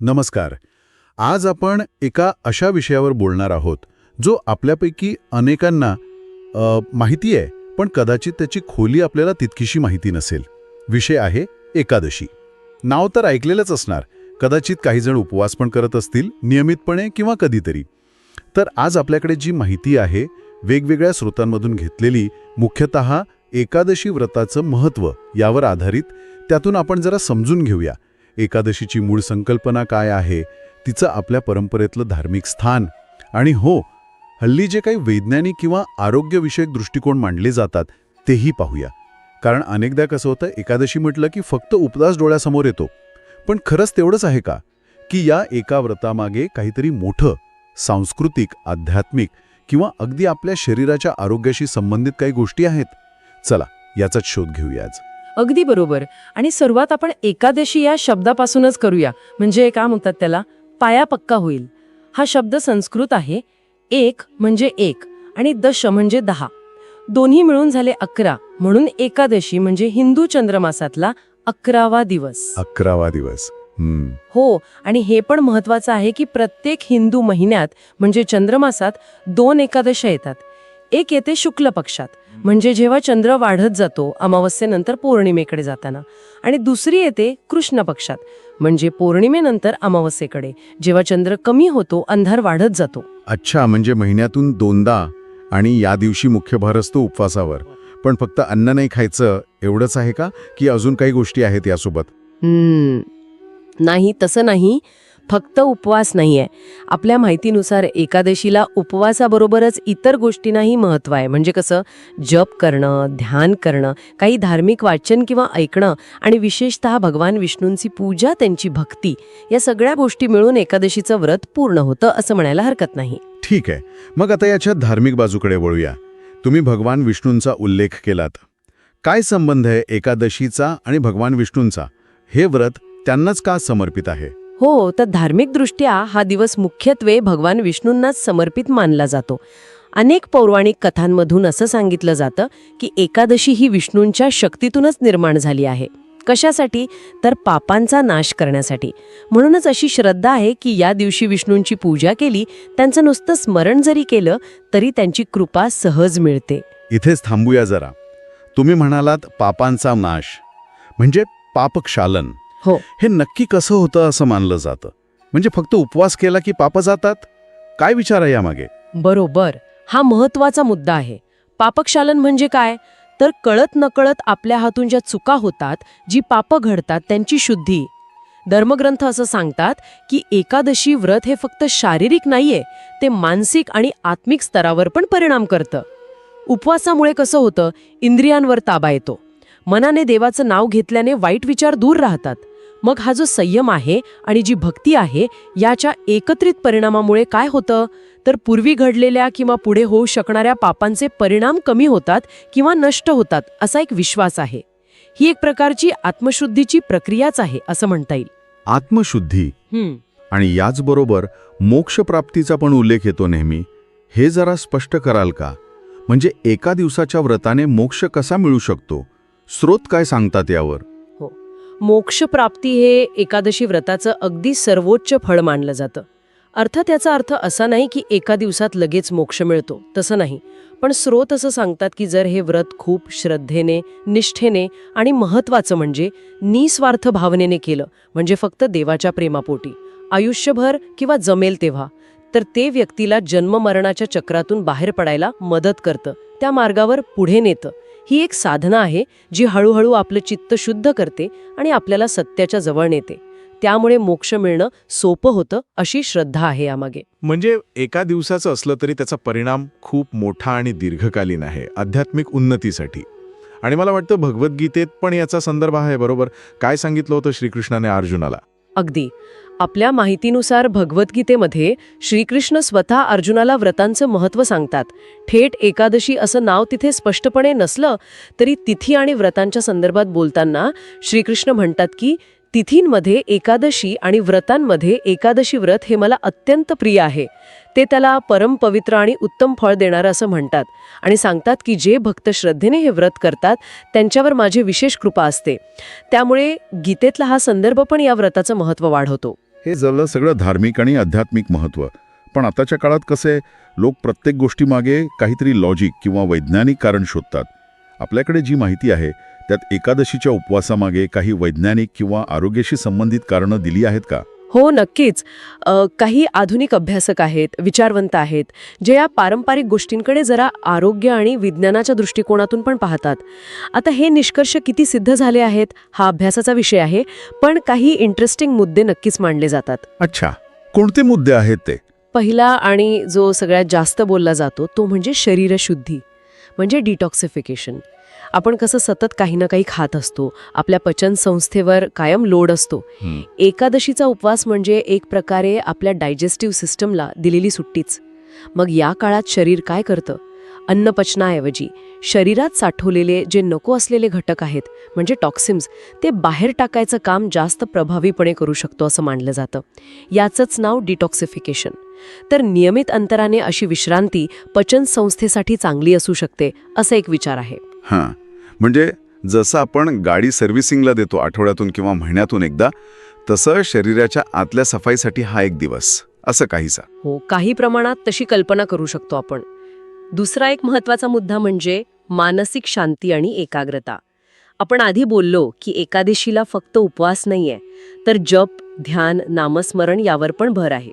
नमस्कार. आज आपण एका अशा विषयावर बोलणार आहोत जो आपल्यापैकी अनेकांना अ, माहिती आहे पण कदाचित त्याची खोली आपल्याला तितकीशी माहिती नसेल. विषय आहे एकादशी. नाव तर ऐकलेलंच असणार कदाचित काही जण उपवास पण करत असतील नियमितपणे किंवा कधीतरी. तर आज आपल्याकडे जी माहिती आहे वेगवेगळ्या स्रोतांमधून घेतलेली मुख्यतः एकादशी व्रताचं महत्त्व यावर आधारित त्यातून आपण जरा समजून घेऊया. एकादशीची मूळ संकल्पना काय आहे तिचं आपल्या परंपरेतलं धार्मिक स्थान. आणि हो हल्ली जे काही वैज्ञानिक किंवा आरोग्यविषयक दृष्टिकोन मांडले जातात तेही पाहूया. कारण अनेकदा कसं होतं एकादशी म्हटलं की फक्त उपदास डोळ्यासमोर येतो. पण खरंच तेवढंच आहे का? की या एका व्रतामागे काहीतरी मोठं सांस्कृतिक आध्यात्मिक किंवा अगदी आपल्या शरीराच्या आरोग्याशी संबंधित काही गोष्टी आहेत? चला याचाच शोध घेऊया आज. अगदी बरोबर. आणि सुरुवात आपण एकादशी या शब्दापासूनच करूया. म्हणजे काय म्हणतात त्याला? पाया पक्का होईल. हा शब्द संस्कृत आहे. एक म्हणजे एक आणि दश म्हणजे दहा. दोन्ही मिळून झाले अकरा. म्हणून एकादशी म्हणजे हिंदू चंद्रमासातला अकरावा दिवस. अकरावा दिवस. हो आणि हे पण महत्वाचं आहे की प्रत्येक हिंदू महिन्यात म्हणजे चंद्रमासात दोन एकादशा येतात. एक येते शुक्ल पक्षात. म्हणजे जेव्हा चंद्र वाढत जातो अमावस्येनंतर पौर्णिमेकडे जाताना. आणि दुसरी येते कृष्ण पक्षात. म्हणजे पौर्णिमेनंतर अमावस्येकडे जेव्हा चंद्र कमी होतो अंधार वाढत जातो. अच्छा म्हणजे महिन्यातून दोनदा आणि या दिवशी मुख्य भर असतो उपवासावर. पण फक्त अन्न नाही खायचं एवढंच आहे का? की अजून काही गोष्टी आहेत यासोबत? नाही तसं नाही. फक्त उपवास नाहीये. आपल्या माहितीनुसार एकादशीला उपवासाबरोबरच इतर गोष्टींनाही महत्त्व आहे. म्हणजे कसं? जप करणं ध्यान करणं काही धार्मिक वाचन किंवा ऐकणं आणि विशेषतः भगवान विष्णूंची पूजा त्यांची भक्ती या सगळ्या गोष्टी मिळून एकादशीचं व्रत पूर्ण होतं असं म्हणायला हरकत नाही. ठीक आहे. मग आता याच्या धार्मिक बाजूकडे वळूया. तुम्ही भगवान विष्णूंचा उल्लेख केलात. काय संबंध आहे एकादशीचा आणि भगवान विष्णूंचा? हे व्रत त्यांनाच का समर्पित आहे? हो तर धार्मिकदृष्ट्या हा दिवस मुख्यत्वे भगवान विष्णूंनाच समर्पित मानला जातो. अनेक पौराणिक कथांमधून असं सांगितलं जातं की एकादशी ही विष्णूंच्या शक्तीतूनच निर्माण झाली आहे. कशासाठी? तर पापांचा नाश करण्यासाठी. म्हणूनच अशी श्रद्धा आहे की या दिवशी विष्णूंची पूजा केली त्यांचं नुसतं स्मरण जरी केलं तरी त्यांची कृपा सहज मिळते. इथेच थांबूया जरा. तुम्ही म्हणालात पापांचा नाश. म्हणजे पापक्षालन. हो. हे नक्की कसं होतं असं मानलं जातं. म्हणजे फक्त उपवास केला की पाप जातात? काय विचार आहे यामागे? बरोबर. हा महत्त्वाचा मुद्दा आहे. पापक्षालन म्हणजे काय? तर कळत नकळत आपल्या हातून ज्या चुका होतात जी पाप घडतात त्यांची शुद्धी. धर्मग्रंथ असं सांगतात की एकादशी व्रत हे फक्त शारीरिक नाहीये ते मानसिक आणि आत्मिक स्तरावर पण परिणाम करतं. उपवासामुळे कसं होतं? इंद्रियांवर ताबा येतो. मनाने देवाचं नाव घेतल्याने वाईट विचार दूर राहतात. मग हा जो संयम आहे आणि जी भक्ती आहे याच्या एकत्रित परिणामामुळे काय होतं? तर पूर्वी घडलेल्या किंवा पुढे होऊ शकणाऱ्या पापांचे परिणाम कमी होतात किंवा नष्ट होतात असा एक विश्वास आहे. ही एक प्रकारची आत्मशुद्धीची प्रक्रियाच आहे असं म्हणता येईल. आत्मशुद्धी? आणि याचबरोबर मोक्षप्राप्तीचा पण उल्लेख येतो नेहमी. हे जरा स्पष्ट कराल का? म्हणजे एका दिवसाच्या व्रताने मोक्ष कसा मिळू शकतो? स्रोत काय सांगतात यावर? मोक्षप्राप्ती हे एकादशी व्रताचं अगदी सर्वोच्च फळ मानलं जातं. अर्थात याचा अर्थ असा नाही की एका दिवसात लगेच मोक्ष मिळतो तसं नाही. पण स्रोत असं सांगतात की जर हे व्रत खूप श्रद्धेने निष्ठेने आणि महत्वाचं म्हणजे निस्वार्थ भावनेने केलं म्हणजे फक्त देवाच्या प्रेमापोटी आयुष्यभर किंवा जमेल तेव्हा तर ते व्यक्तीला जन्ममरणाच्या चक्रातून बाहेर पडायला मदत करतं त्या मार्गावर पुढे नेतं ही एक साधना आहे जी हळूहळू आपलं चित्त शुद्ध करते आणि आपल्याला सत्याच्या जवळ नेते. त्यामुळे मोक्ष मिळणं सोपं होतं अशी श्रद्धा आहे यामागे. म्हणजे एका दिवसाचं असलं तरी त्याचा परिणाम खूप मोठा आणि दीर्घकालीन आहे आध्यात्मिक उन्नतीसाठी. आणि मला वाटतं भगवद्गीतेत पण याचा संदर्भ आहे बरोबर? काय सांगितलं होतं श्रीकृष्णाने अर्जुनाला? अगदी. आपल्या माहितीनुसार भगवद्गीतेमध्ये श्रीकृष्ण स्वतः अर्जुनाला व्रतांचं महत्त्व सांगतात. थेट एकादशी असं नाव तिथे स्पष्टपणे नसलं तरी तिथी आणि व्रतांच्या संदर्भात बोलताना श्रीकृष्ण म्हणतात की तिथींमध्ये एकादशी आणि व्रतांमध्ये एकादशी व्रत हे मला अत्यंत प्रिय आहे. ते त्याला परमपवित्र आणि उत्तम फळ देणारं असं म्हणतात. आणि सांगतात की जे भक्त श्रद्धेने हे व्रत करतात त्यांच्यावर माझी विशेष कृपा असते. त्यामुळे गीतेतला हा संदर्भ पण या व्रताचं महत्त्व वाढवतो. हे झालं सगळं धार्मिक आणि आध्यात्मिक महत्त्व. पण आताच्या काळात कसं आहे लोक प्रत्येक गोष्टीमागे काहीतरी लॉजिक किंवा वैज्ञानिक कारण शोधतात. आपल्याकडे जी माहिती आहे त्यात एकादशीच्या उपवासामागे काही वैज्ञानिक किंवा आरोग्याशी संबंधित कारणं दिली आहेत का? हो नक्कीच. काही आधुनिक अभ्यासक आहेत विचारवंत आहेत जे या पारंपरिक गोष्टींकडे जरा आरोग्य आणि विज्ञानाच्या दृष्टिकोनातून पण पाहतात. आता हे निष्कर्ष किती सिद्ध झाले आहेत हा अभ्यासाचा विषय आहे पण काही इंटरेस्टिंग मुद्दे नक्कीच मांडले जातात. अच्छा. कोणते मुद्दे आहेत ते? पहिला आणि जो सगळ्यात जास्त बोलला जातो तो म्हणजे शरीरशुद्धी म्हणजे डिटॉक्सिफिकेशन आपण कसं सतत काही ना काही खात असतो. आपल्या पचन संस्थेवर कायम लोड असतो. एकादशीचा उपवास म्हणजे एक प्रकारे आपल्या डायजेस्टिव्ह सिस्टमला दिलेली सुट्टीच. मग या काळात शरीर काय करतं? अन्न पचनाऐवजी शरीरात साठवलेले जे नको असलेले घटक आहेत म्हणजे टॉक्सिम्स ते बाहेर टाकायचं काम जास्त प्रभावीपणे करू शकतो असं मानलं जातं. याचंच नाव डिटॉक्सिफिकेशन. तर नियमित अंतराने अशी विश्रांती पचन संस्थेसाठी चांगली असू शकते असा एक विचार आहे. हां. म्हणजे जसं आपण गाडी सर्व्हिसिंगला देतो आठवड्यातून किंवा महिन्यातून एकदा तसं शरीराच्या आतल्या सफाईसाठी हा एक दिवस असं काहीसा. हो काही प्रमाणात तशी कल्पना करू शकतो आपण. दुसरा एक महत्त्वाचा मुद्दा म्हणजे मानसिक शांती आणि एकाग्रता. आपण आधी बोललो की एकादशीला फक्त उपवास नाहीये तर जप ध्यान नामस्मरण यावर पण भर आहे.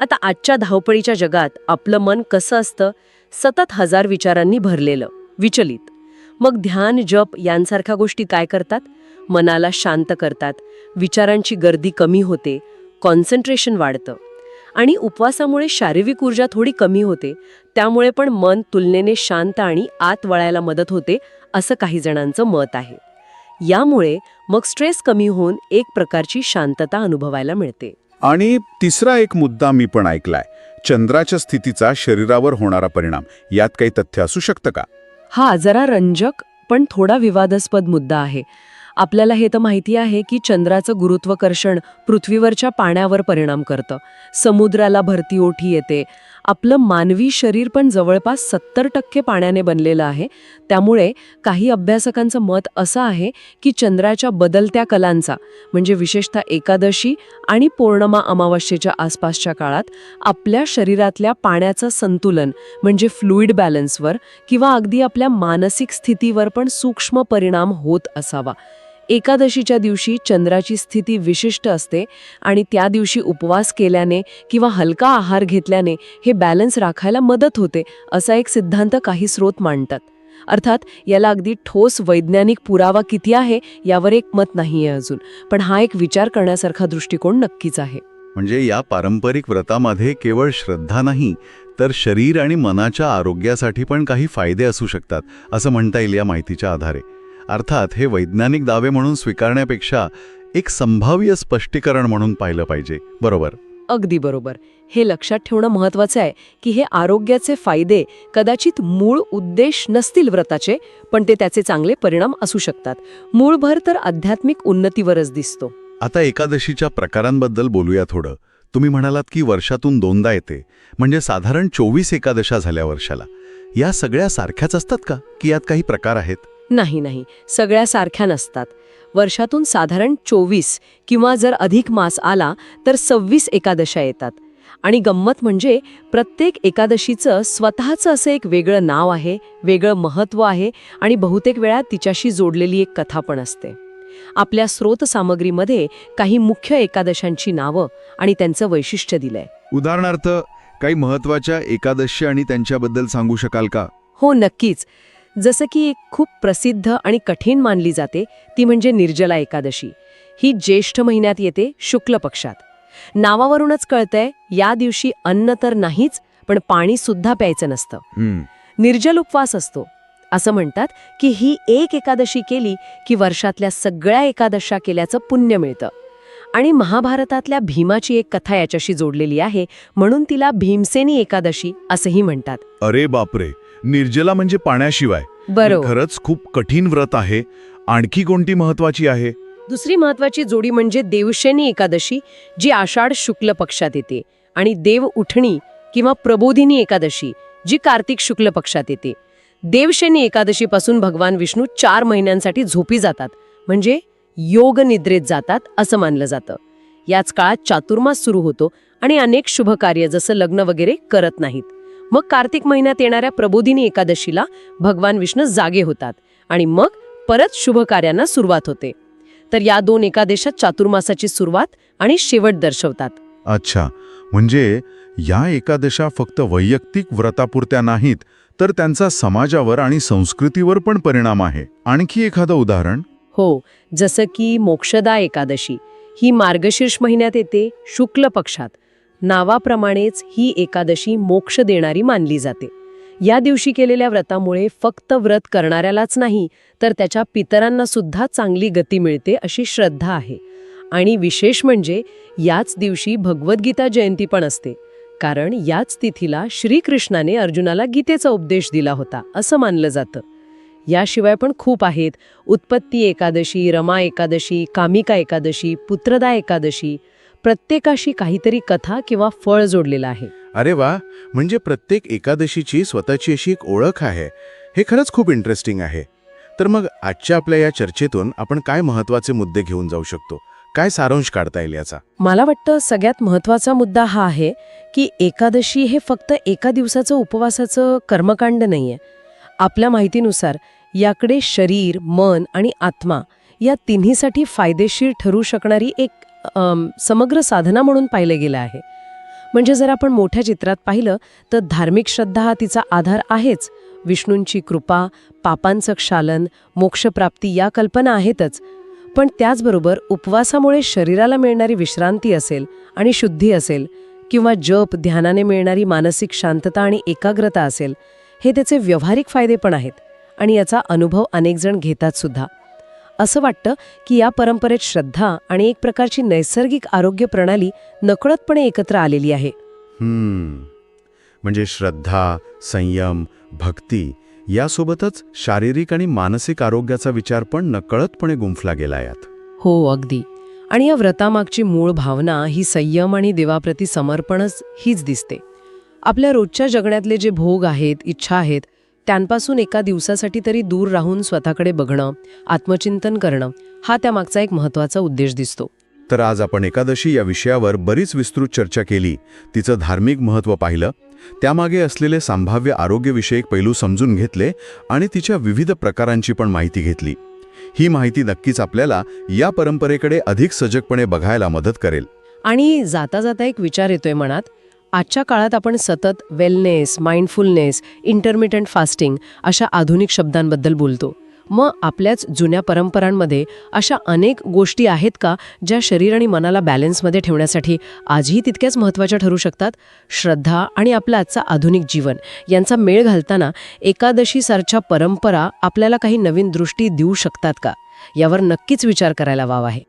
आता आजच्या धावपळीच्या जगात आपलं मन कसं असतं सतत हजार विचारांनी भरलेलं विचलित. मग ध्यान जप यांसारख्या गोष्टी काय करतात? मनाला शांत करतात. विचारांची गर्दी कमी होते. कॉन्सन्ट्रेशन वाढतं. आणि उपवासामुळे शारीरिक ऊर्जा थोडी कमी होते. त्यामुळे पण मन तुलनेने शांत आणि आत वळायला मदत होते असं काही जणांचं मत आहे. यामुळे मग स्ट्रेस कमी होऊन एक प्रकारची शांतता अनुभवायला मिळते. आणि तिसरा एक मुद्दा मी पण ऐकलाय. चंद्राच्या स्थितीचा शरीरावर होणारा परिणाम. यात काही तथ्य असू शकतं का? हा जरा रंजक पण थोडा विवादास्पद मुद्दा आहे. आपल्याला हे तर माहिती आहे की चंद्राचं गुरुत्वाकर्षण पृथ्वीवरच्या पाण्यावर परिणाम करतं. समुद्राला भरती ओठी येते आपलं मानवी शरीर पण जवळपास सत्तर टक्के पाण्याने बनलेलं आहे. त्यामुळे काही अभ्यासकांचं मत असं आहे की चंद्राच्या बदलत्या कलांचा म्हणजे विशेषतः एकादशी आणि पौर्णिमा अमावस्येच्या आसपासच्या काळात आपल्या शरीरातल्या पाण्याचं संतुलन म्हणजे फ्लुईड बॅलन्सवर किंवा अगदी आपल्या मानसिक स्थितीवर पण सूक्ष्म परिणाम होत असावा. एकादशीच्या दिवशी चंद्राची स्थिती विशिष्ट असते आणि त्या दिवशी उपवास केल्याने किंवा हलका आहार घेतल्याने हे बॅलन्स राखायला मदत होते असा एक सिद्धांत काही स्रोत मांडतात. अर्थात याला अगदी ठोस वैज्ञानिक पुरावा किती आहे यावर एक मत नाहीये अजून पण हा एक विचार करण्यासारखा दृष्टिकोन नक्कीच आहे. म्हणजे या पारंपरिक व्रतामध्ये केवळ श्रद्धा नाही तर शरीर आणि मनाच्या आरोग्यासाठी पण काही फायदे असू शकतात असं म्हणता येईल या माहितीच्या आधारे. अर्थात हे वैज्ञानिक दावे म्हणून स्वीकारण्यापेक्षा एक संभाव्य स्पष्टीकरण म्हणून पाहिलं पाहिजे. बरोबर? अगदी बरोबर. हे लक्षात ठेवणं महत्वाचं आहे की हे आरोग्याचे फायदे कदाचित मूळ उद्देश नसतील व्रताचे पण ते त्याचे चांगले परिणाम असू शकतात. मूळ भर तर आध्यात्मिक उन्नतीवरच दिसतो. आता एकादशीच्या प्रकारांबद्दल बोलूया थोडं. तुम्ही म्हणालात की वर्षातून दोनदा येते. म्हणजे साधारण चोवीस एकादशा झाल्या वर्षाला. या सगळ्या सारख्याच असतात का? की यात काही प्रकार आहेत? नाही नाही. सगळ्या सारख्या नसतात. वर्षातून साधारण चोवीस किंवा जर अधिक मास आला तर सव्वीस एकादशा येतात. आणि गंमत म्हणजे प्रत्येक एकादशीचं स्वतःचं असं एक वेगळं नाव आहे वेगळं महत्त्व आहे आणि बहुतेक वेळा तिच्याशी जोडलेली एक कथा पण असते. आपल्या स्रोत सामग्रीमध्ये काही मुख्य एकादशांची नावं आणि त्यांचं वैशिष्ट्य दिलंय. उदाहरणार्थ काही महत्त्वाच्या एकादशी आणि त्यांच्याबद्दल सांगू शकाल का? हो नक्कीच. जसं की एक खूप प्रसिद्ध आणि कठीण मानली जाते ती म्हणजे निर्जला एकादशी. ही ज्येष्ठ महिन्यात येते शुक्ल पक्षात. नावावरूनच कळतंय या दिवशी अन्न तर नाहीच पण पाणी सुद्धा प्यायचं नसतं. निर्जल उपवास असतो. असं म्हणतात की ही एक एकादशी केली की वर्षातल्या सगळ्या एकादशा केल्याचं पुण्य मिळतं. आणि महाभारतातल्या भीमाची एक कथा याच्याशी जोडलेली आहे म्हणून तिला भीमसेनी एकादशी असंही म्हणतात. अरे बापरे! निर्जला म्हणजे पाण्याशिवाय. बरोबर. खरंच खूप कठीण व्रत आहे. आणखी कोणती महत्वाची आहे? दुसरी महत्वाची जोडी म्हणजे देवशनी एकादशी जी आषाढ शुक्ल पक्षात येते आणि देव उठणी किंवा प्रबोधिनी एकादशी जी कार्तिक शुक्ल पक्षात येते. देवशनी एकादशीपासून भगवान विष्णू चार महिन्यांसाठी झोपी जातात म्हणजे योग निद्रेत जातात असं मानलं जातं. याच काळात चातुर्मास सुरू होतो आणि अनेक शुभ कार्य जसं लग्न वगैरे करत नाहीत. मग कार्तिक महिन्यात येणाऱ्या प्रबोधिनी एकादशीला भगवान विष्णू जागे होतात आणि मग परत शुभ कार्यांना सुरुवात होते. तर या दोन एकादशात चातुर्मासाची सुरुवात आणि शेवट दर्शवतात. अच्छा. म्हणजे या एकादशा फक्त वैयक्तिक व्रतापुरत्या नाहीत तर त्यांचा समाजावर आणि संस्कृतीवर पण परिणाम आहे. आणखी एखादं उदाहरण? हो. जसं की मोक्षदा एकादशी. ही मार्गशीर्ष महिन्यात येते शुक्ल पक्षात. नावाप्रमाणेच ही एकादशी मोक्ष देणारी मानली जाते. या दिवशी केलेल्या व्रतामुळे फक्त व्रत करणाऱ्यालाच नाही तर त्याच्या पितरांना सुद्धा चांगली गती मिळते अशी श्रद्धा आहे. आणि विशेष म्हणजे याच दिवशी भगवद्गीता जयंती पण असते. कारण याच तिथीला श्रीकृष्णाने अर्जुनाला गीतेचा उपदेश दिला होता असं मानलं जातं. याशिवाय पण खूप आहेत. उत्पत्ती एकादशी रमा एकादशी कामिका एकादशी पुत्रदा एकादशी प्रत्येकाशी काहीतरी कथा किंवा फळ जोडलेलं आहे. अरे वा म्हणजे प्रत्येक एकादशीची स्वतःची अशी एक ओळख आहे. हे खरंच खूप इंटरेस्टिंग आहे. तर मग आजच्या आपल्या या चर्चेतून आपण काय महत्त्वाचे मुद्दे घेऊन जाऊ शकतो? काय सारांश काढता येईल याचा? मला वाटतं सगळ्यात महत्त्वाचा मुद्दा हा आहे की एकादशी हे फक्त एका दिवसाचं उपवासाचं कर्मकांड नाहीये. आपल्या माहितीनुसार याकडे शरीर मन आणि आत्मा या तिन्हीसाठी फायदेशीर ठरू शकणारी एक समग्र साधना म्हणून पाहिलं गेलं आहे. म्हणजे जर आपण मोठ्या चित्रात पाहिलं तर धार्मिक श्रद्धा हा तिचा आधार आहेच. विष्णूंची कृपा पापांचं क्षालन मोक्षप्राप्ती या कल्पना आहेतच. पण त्याचबरोबर उपवासामुळे शरीराला मिळणारी विश्रांती असेल आणि शुद्धी असेल किंवा जप ध्यानाने मिळणारी मानसिक शांतता आणि एकाग्रता असेल हे त्याचे व्यावहारिक फायदे पण आहेत. आणि याचा अनुभव अनेकजण घेतात सुद्धा. असं वाटतं की या परंपरेत श्रद्धा आणि एक प्रकारची नैसर्गिक आरोग्य प्रणाली नकळतपणे एकत्र आलेली आहे. म्हणजे श्रद्धा संयम भक्ती यासोबतच शारीरिक आणि मानसिक आरोग्याचा विचार पण नकळतपणे गुंफला गेला यात. हो अगदी. आणि या व्रतामागची मूळ भावना ही संयम आणि देवाप्रती समर्पणच हीच दिसते. आपल्या रोजच्या जगण्यातले जे भोग आहेत इच्छा आहेत त्यांपासून एका दिवसासाठी तरी दूर राहून स्वतःकडे बघणं आत्मचिंतन करणं हा त्यामागचा एक महत्त्वाचा उद्देश दिसतो. तर आज आपण एकादशी या विषयावर बरीच विस्तृत चर्चा केली. तिचं धार्मिक महत्त्व पाहिलं. त्यामागे असलेले संभाव्य आरोग्यविषयक पैलू समजून घेतले आणि तिच्या विविध प्रकारांची पण माहिती घेतली. ही माहिती नक्कीच आपल्याला या परंपरेकडे अधिक सजगपणे बघायला मदत करेल. आणि जाता जाता एक विचार येतोय मनात आजच्या काळात आपण सतत वेलनेस माइंडफुलनेस इंटरमिटंट फास्टिंग अशा आधुनिक शब्दांबद्दल बोलतो. मग आपल्याच जुन्या परंपरांमध्ये अशा अनेक गोष्टी आहेत का ज्या शरीर आणि मनाला बॅलन्समध्ये ठेवण्यासाठी आजही तितक्याच महत्त्वाच्या ठरू शकतात? श्रद्धा आणि आपलं आजचा आधुनिक जीवन यांचा मेळ घालताना एकादशीसारख्या परंपरा आपल्याला काही नवीन दृष्टी देऊ शकतात का? यावर नक्कीच विचार करायला वाव आहे.